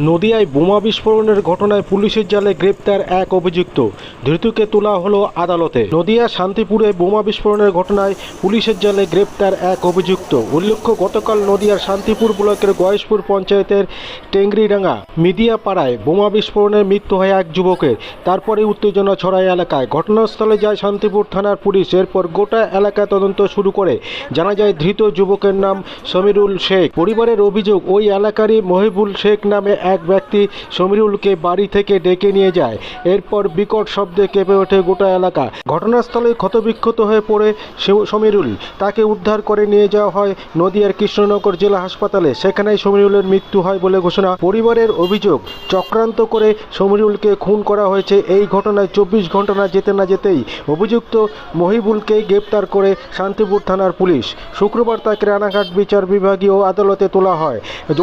নদিয়ায় বোমা বিস্ফোরণের ঘটনায় পুলিশের জালে গ্রেপ্তার এক অভিযুক্ত। ধৃতকে তোলা হলো আদালতে। নদিয়া শান্তিপুরে বোমা বিস্ফোরণের ঘটনায় পুলিশের জালে গ্রেপ্তার এক অভিযুক্ত। উল্লেখ্য, গতকাল নদিয়ার শান্তিপুর ব্লকের গয়েশপুর পঞ্চায়েতের টেংরিডাঙ্গা মিডিয়া পাড়ায় বোমা বিস্ফোরণের মৃত্যু হয় এক যুবকের। তারপরে উত্তেজনা ছড়ায় এলাকায়। ঘটনাস্থলে যায় শান্তিপুর থানার পুলিশ। এরপর গোটা এলাকায় তদন্ত শুরু করে। জানা যায়, ধৃত যুবকের নাম সমীরুল শেখ। পরিবারের অভিযোগ, ওই এলাকারই মহিবুল শেখ নামে এক ব্যক্তি সমীরুলকে বাড়ি থেকে ডেকে নিয়ে যায়। এরপর বিকট শব্দে কেঁপে ওঠে গোটা এলাকা। ঘটনাস্থলে ক্ষতবিক্ষত হয়ে পড়ে সমীরুল তাকে উদ্ধার করে নিয়ে যাওয়া হয় নদিয়ার কৃষ্ণনগর জেলা হাসপাতালে। সেখানেই সমীরুলের মৃত্যু হয় বলে ঘোষণা। পরিবারের অভিযোগ, চক্রান্ত করে সমীরুলকে খুন করা হয়েছে। এই ঘটনায় চব্বিশ ঘণ্টা না যেতে না যেতেই অভিযুক্ত মহিবুলকে গ্রেপ্তার করে শান্তিপুর থানার পুলিশ। শুক্রবার তাকে রানাঘাট বিচার বিভাগীয় আদালতে তোলা হয়।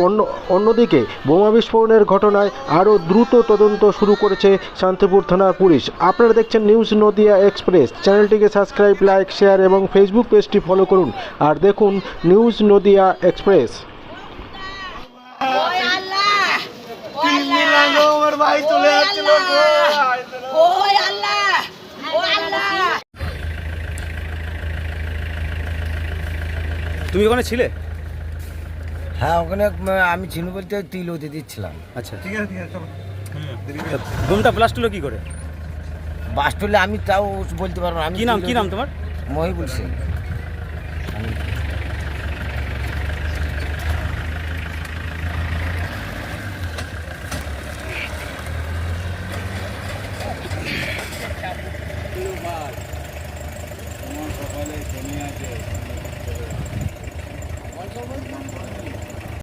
অন্য অন্যদিকে বোমা বিস্ফোরণের ঘটনায় আরও দ্রুত তদন্ত শুরু করেছে শান্তিপুর থানার পুলিশ। আপনারা দেখছেন নিউজ নদিয়া এক্সপ্রেস। চ্যানেলটিকে সাবস্ক্রাইব লাইক শেয়ার এবং ফেসবুক পেজটি ফলো করুন। আর দেখুন নিউজ নদিয়া এক্সপ্রেস। ভাই চলে ওই আল্লাহ আল্লাহ। তুমি ওখানে ছিলে? হ্যাঁ ওখানে আমি চিনু বলতে তিল হতে দিচ্ছিলাম। আচ্ছা। ঠিক আছে ঠিক আছে চলো। বোমটা ব্লাস্ট হলো কি করে? বাস টলে আমি তাও বলতে পারব না আমি কি নাম কি নাম তোমার? মহিবুল সিং।